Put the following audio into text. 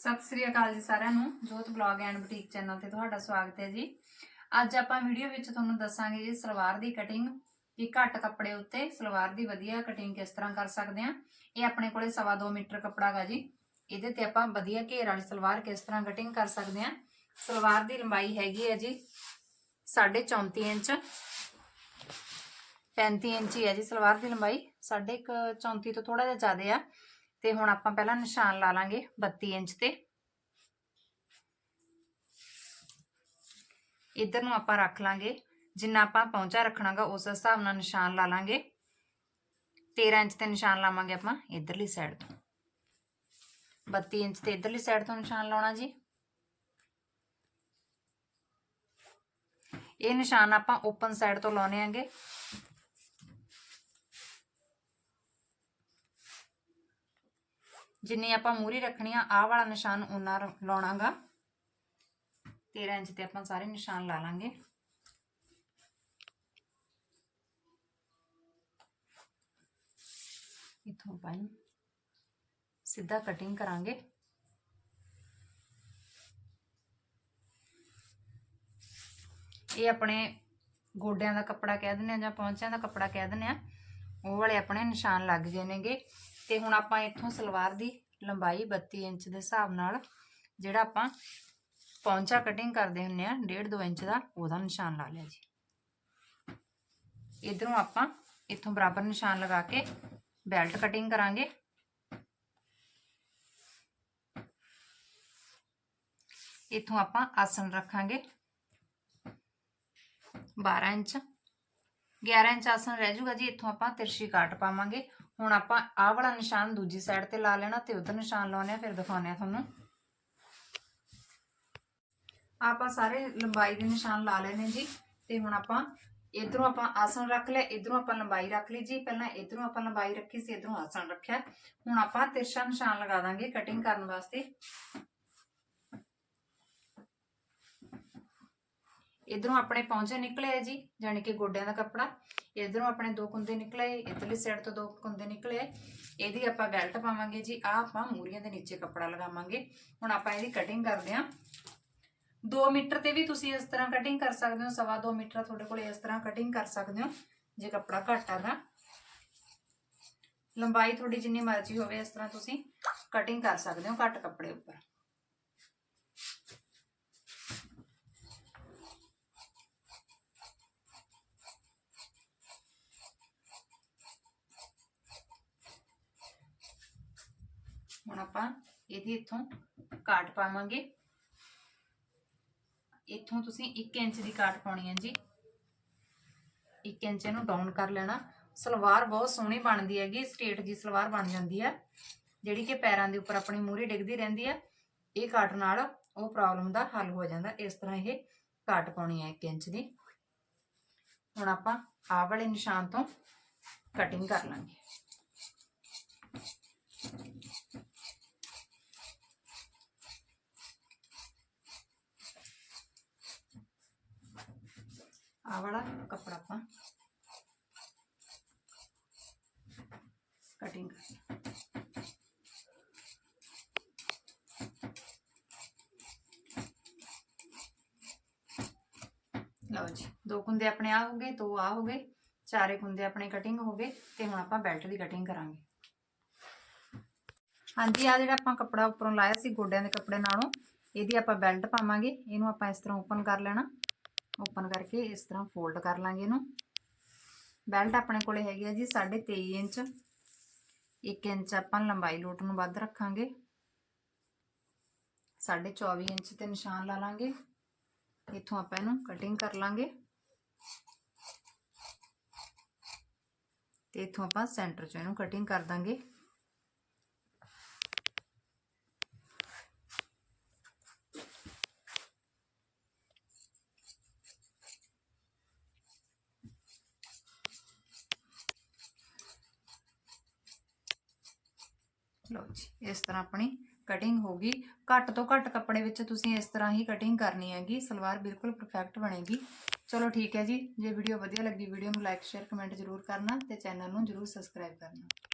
ਸਤਿ ਸ੍ਰੀ ਅਕਾਲ ਜੀ ਸਾਰਿਆਂ ਨੂੰ, ਜੋਤ ਬਲੌਗ ਐਂਡ ਬੁਟੀਕ ਚੈਨਲ ਤੇ ਤੁਹਾਡਾ ਸਵਾਗਤ ਹੈ ਜੀ। ਅੱਜ ਆਪਾਂ ਵੀਡੀਓ ਵਿੱਚ ਤੁਹਾਨੂੰ ਦੱਸਾਂਗੇ ਜੀ ਸਲਵਾਰ ਦੀ ਕਟਿੰਗ ਕਿ ਘੱਟ ਕੱਪੜੇ ਉੱਤੇ ਸਲਵਾਰ ਦੀ ਵਧੀਆ ਕਟਿੰਗ ਕਿਸ ਤਰ੍ਹਾਂ ਕਰ ਸਕਦੇ ਆ ਇਹ ਆਪਣੇ ਕੋਲੇ 2.5 ਮੀਟਰ ਕੱਪੜਾ ਹੈਗਾ ਜੀ। ਇਹਦੇ ਤੇ ਆਪਾਂ ਵਧੀਆ ਘੇਰ ਵਾਲੀ ਸਲਵਾਰ ਕਿਸ ਤਰ੍ਹਾਂ ਕਟਿੰਗ ਕਰ ਸਕਦੇ ਆ ਸਲਵਾਰ ਦੀ ਲੰਬਾਈ ਹੈਗੀ ਹੈ ਜੀ 34 ਇੰਚ। 35 ਇੰਚ ਹੀ ਹੈ ਜੀ ਸਲਵਾਰ ਦੀ ਲੰਬਾਈ। ਸਾਡੇ ਕੁ 34 ਤੋਂ ਥੋੜਾ ਜਿਹਾ ਜ਼ਿਆਦਾ ਆ। ਤੇ ਹੁਣ ਆਪਾਂ ਪਹਿਲਾਂ ਨਿਸ਼ਾਨ ਲਾ ਲਾਂਗੇ 32 ਇੰਚ ਤੇ। ਇਧਰ ਨੂੰ ਆਪਾਂ ਰੱਖ ਲਾਂਗੇ। ਜਿੰਨਾ ਆਪਾਂ ਪਹੁੰਚਾ ਰੱਖਣਾਗਾ ਉਸ ਹਿਸਾਬ ਨਾਲ ਨਿਸ਼ਾਨ ਲਾ ਲਾਂਗੇ। 13 ਇੰਚ ਤੇ ਨਿਸ਼ਾਨ ਲਾਵਾਂਗੇ ਆਪਾਂ ਇਧਰਲੀ ਸਾਈਡ ਤੋਂ। 32 ਇੰਚ ਤੇ ਇਧਰਲੀ ਸਾਈਡ ਤੋਂ ਨਿਸ਼ਾਨ ਲਾਉਣਾ ਜੀ। ਇਹ ਨਿਸ਼ਾਨ ਆਪਾਂ ਓਪਨ ਸਾਈਡ ਤੋਂ ਲਾਉਣੇ ਆਂਗੇ। ਜਿੰਨੀ ਆਪਾਂ ਮੂਰੀ ਰੱਖਣੀ ਆ, ਆਹ ਵਾਲਾ ਨਿਸ਼ਾਨ ਉਹਨਾਂ ਲਾਉਣਾਗਾ। 13 ਇੰਚ ਤੇ ਆਪਾਂ ਸਾਰੇ ਨਿਸ਼ਾਨ ਲਾ ਲਾਂਗੇ। ਇਥੋਂ ਆਪਾਂ ਸਿੱਧਾ ਕਟਿੰਗ ਕਰਾਂਗੇ। ਇਹ ਆਪਣੇ ਗੋਡਿਆਂ ਦਾ ਕੱਪੜਾ ਕਹਿ ਦਿੰਦੇ ਆ ਜਾਂ ਪੌਂਚਿਆਂ ਦਾ ਕੱਪੜਾ ਕਹਿ ਦਿੰਦੇ ਆ। ਉਹ ਵਾਲੇ ਆਪਣੇ ਨਿਸ਼ਾਨ ਲੱਗ ਗਏ ਨੇਗੇ। ਤੇ ਹੁਣ ਆਪਾਂ ਇੱਥੋਂ ਸਲਵਾਰ ਦੀ ਲੰਬਾਈ 32 ਇੰਚ ਦੇ ਹਿਸਾਬ ਨਾਲ, ਜਿਹੜਾ ਆਪਾਂ ਪੌਂਚਾ ਕਟਿੰਗ ਕਰਦੇ ਹੁੰਨੇ ਆ 1.5 2 ਇੰਚ ਦਾ, ਉਹਦਾ ਨਿਸ਼ਾਨ ਲਾ ਲਿਆ ਜੀ। ਇਧਰੋਂ ਆਪਾਂ ਇੱਥੋਂ ਬਰਾਬਰ ਨਿਸ਼ਾਨ ਲਗਾ ਕੇ ਬੈਲਟ ਕਟਿੰਗ ਕਰਾਂਗੇ। ਇੱਥੋਂ ਆਪਾਂ ਆਸਣ ਰੱਖਾਂਗੇ। 12 ਇੰਚ। 11 ਇੰਚ ਆਸਣ ਰਹਿ ਜਾਊਗਾ ਜੀ, ਇੱਥੋਂ ਆਪਾਂ ਤਿਰਛੀ ਕਾਟ ਪਾਵਾਂਗੇ। ਹੁਣ ਆਪਾਂ ਆਹ ਵਾਲਾ ਨਿਸ਼ਾਨ ਦੂਜੀ ਸਾਈਡ ਤੇ ਲਾ ਲੈਣਾ ਤੇ ਉਧਰ ਨਿਸ਼ਾਨ ਲਾਉਣੇ ਆ ਫਿਰ ਦਿਖਾਉਣੇ ਆ ਤੁਹਾਨੂੰ। ਆਪਾਂ ਸਾਰੇ ਲੰਬਾਈ ਦੇ ਨਿਸ਼ਾਨ ਲਾ ਲੈਣੇ ਜੀ, ਤੇ ਹੁਣ ਆਪਾਂ ਇਧਰੋਂ ਆਪਾਂ ਆਸਣ ਰੱਖ ਲਿਆ, ਇਧਰੋਂ ਆਪਾਂ ਲੰਬਾਈ ਰੱਖ ਲਈ ਜੀ। ਪਹਿਲਾਂ ਇਧਰੋਂ ਆਪਾਂ ਲੰਬਾਈ ਰੱਖੀ ਸੀ, ਇਧਰੋਂ ਆਸਣ ਰੱਖਿਆ। ਹੁਣ ਆਪਾਂ ਤਿਰਛਾ ਨਿਸ਼ਾਨ ਲਗਾ ਦਾਂਗੇ ਕਟਿੰਗ ਕਰਨ ਵਾਸਤੇ। ਇਧਰੋਂ ਆਪਣੇ ਪੌਂਚੇ ਨਿਕਲੇ ਆ ਜੀ ਜਾਨੀ ਕਿ ਗੋਡਿਆਂ ਦਾ ਕੱਪੜਾ। ਇਧਰੋਂ ਆਪਣੇ ਦੋ ਕੁੰਦੇ ਨਿਕਲੇ, ਇਧਰਲੀ ਸਾਈਡ ਤੋਂ ਦੋ ਕੁੰਦੇ ਨਿਕਲੇ ਇਹਦੀ ਆਪਾਂ ਬੈਲਟ ਪਾਵਾਂਗੇ ਜੀ ਆ ਆਪਾਂ ਮੂਰੀਆਂ ਦੇ ਨੀਚੇ ਕੱਪੜਾ ਲਗਾਵਾਂਗੇ। ਹੁਣ ਆਪਾਂ ਇਹਦੀ ਕਟਿੰਗ ਕਰਦੇ ਆਂ। 2 ਮੀਟਰ ਤੇ ਵੀ ਤੁਸੀਂ ਇਸ ਤਰ੍ਹਾਂ ਕਟਿੰਗ ਕਰ ਸਕਦੇ ਹੋ, ਸਵਾ 2 ਮੀਟਰ ਤੁਹਾਡੇ ਕੋਲ ਇਸ ਤਰ੍ਹਾਂ ਕਟਿੰਗ ਕਰ ਸਕਦੇ ਹੋ, ਜੇ ਕੱਪੜਾ ਘੱਟ ਆਗਾ ਲੰਬਾਈ ਤੁਹਾਡੀ ਜਿੰਨੀ ਮਰਜ਼ੀ ਹੋਵੇ, ਇਸ ਤਰ੍ਹਾਂ ਤੁਸੀਂ ਕਟਿੰਗ ਕਰ ਸਕਦੇ ਹੋ ਘੱਟ ਕੱਪੜੇ ਉੱਪਰ। ਹੁਣ ਆਪਾਂ ਇਹਦੀ ਇੱਥੋਂ ਕਾਟ ਪਾਵਾਂਗੇ। ਇੱਥੋਂ ਤੁਸੀਂ 1 ਇੰਚ ਦੀ ਕਾਟ ਪਾਉਣੀ ਹੈ ਜੀ। 1 ਇੰਚ ਇਹਨੂੰ ਡਾਊਨ ਕਰ ਲੈਣਾ। ਸਲਵਾਰ ਬਹੁਤ ਸੋਹਣੀ ਬਣਦੀ ਹੈਗੀ ਸਟ੍ਰੇਟ ਜੀ ਸਲਵਾਰ ਬਣ ਜਾਂਦੀ ਹੈ। ਜਿਹੜੀ ਕਿ ਪੈਰਾਂ ਦੇ ਉੱਪਰ ਆਪਣੀ ਮੂਰੀ ਡਿੱਗਦੀ ਰਹਿੰਦੀ ਹੈ। ਇਹ ਕਾਟ ਨਾਲ ਉਹ ਪ੍ਰੋਬਲਮ ਦਾ ਹੱਲ ਹੋ ਜਾਂਦਾ। ਇਸ ਤਰ੍ਹਾਂ ਇਹ ਕਾਟ ਪਾਉਣੀ ਹੈ 1 ਇੰਚ ਦੀ। ਹੁਣ ਆਪਾਂ ਆਹ ਵਾਲੇ ਨਿਸ਼ਾਨ ਤੋਂ ਕਟਿੰਗ ਕਰ ਲਾਂਗੇ। ਆਹ ਵਾਲਾ ਕੱਪੜਾ ਆਪਾਂ ਕਟਿੰਗ ਲਓ ਜੀ, ਦੋ ਕੁੰਦੇ ਆਪਣੇ ਆ ਹੋ ਗਏ, ਦੋ ਆ ਹੋ ਗਏ, ਚਾਰੇ ਕੁੰਦੇ ਆਪਣੇ ਕਟਿੰਗ ਹੋ ਗਏ ਤੇ ਹੁਣ ਆਪਾਂ ਬੈਲਟ ਦੀ ਕਟਿੰਗ ਕਰਾਂਗੇ। ਹਾਂਜੀ ਆ ਜਿਹੜਾ ਆਪਾਂ ਕੱਪੜਾ ਉੱਪਰੋਂ ਲਾਇਆ ਸੀ ਗੋਡਿਆਂ ਦੇ ਕੱਪੜੇ ਨਾਲੋਂ, ਇਹਦੀ ਆਪਾਂ ਬੈਲਟ ਪਾਵਾਂਗੇ, ਇਹਨੂੰ ਆਪਾਂ ਇਸ ਤਰ੍ਹਾਂ ਓਪਨ ਕਰ ਲੈਣਾ। ਓਪਨ ਕਰਕੇ ਇਸ ਤਰ੍ਹਾਂ ਫੋਲਡ ਕਰ ਲਾਂਗੇ ਇਹਨੂੰ। ਬੈਲਟ ਆਪਣੇ ਕੋਲੇ ਹੈਗੀ ਆ ਜੀ 23.5 ਇੰਚ। 1 ਇੰਚ ਆਪਾਂ ਲੰਬਾਈ ਲੋਟ ਨੂੰ ਵੱਧ ਰੱਖਾਂਗੇ। 24 ਇੰਚ ਤੇ ਨਿਸ਼ਾਨ ਲਾ ਲਾਂਗੇ। ਇੱਥੋਂ ਆਪਾਂ ਇਹਨੂੰ ਕਟਿੰਗ ਕਰ ਲਾਂਗੇ। ਤੇ ਇੱਥੋਂ ਆਪਾਂ ਸੈਂਟਰ 'ਚ ਇਹਨੂੰ ਕਟਿੰਗ ਕਰ ਦਾਂਗੇ। ਲਓ ਜੀ, ਇਸ ਤਰ੍ਹਾਂ ਆਪਣੀ ਕਟਿੰਗ ਹੋ ਗਈ। ਘੱਟ ਤੋਂ ਘੱਟ ਕੱਪੜੇ ਵਿੱਚ ਤੁਸੀਂ ਇਸ ਤਰ੍ਹਾਂ ਹੀ ਕਟਿੰਗ ਕਰਨੀ ਹੈਗੀ, ਸਲਵਾਰ ਬਿਲਕੁਲ ਪਰਫੈਕਟ ਬਣੇਗੀ। ਚਲੋ ਠੀਕ ਹੈ ਜੀ, ਜੇ ਵੀਡੀਓ ਵਧੀਆ ਲੱਗੀ ਵੀਡੀਓ ਨੂੰ ਲਾਈਕ ਸ਼ੇਅਰ ਕਮੈਂਟ ਜ਼ਰੂਰ ਕਰਨਾ ਤੇ ਚੈਨਲ ਨੂੰ ਜ਼ਰੂਰ ਸਬਸਕ੍ਰਾਈਬ ਕਰਨਾ।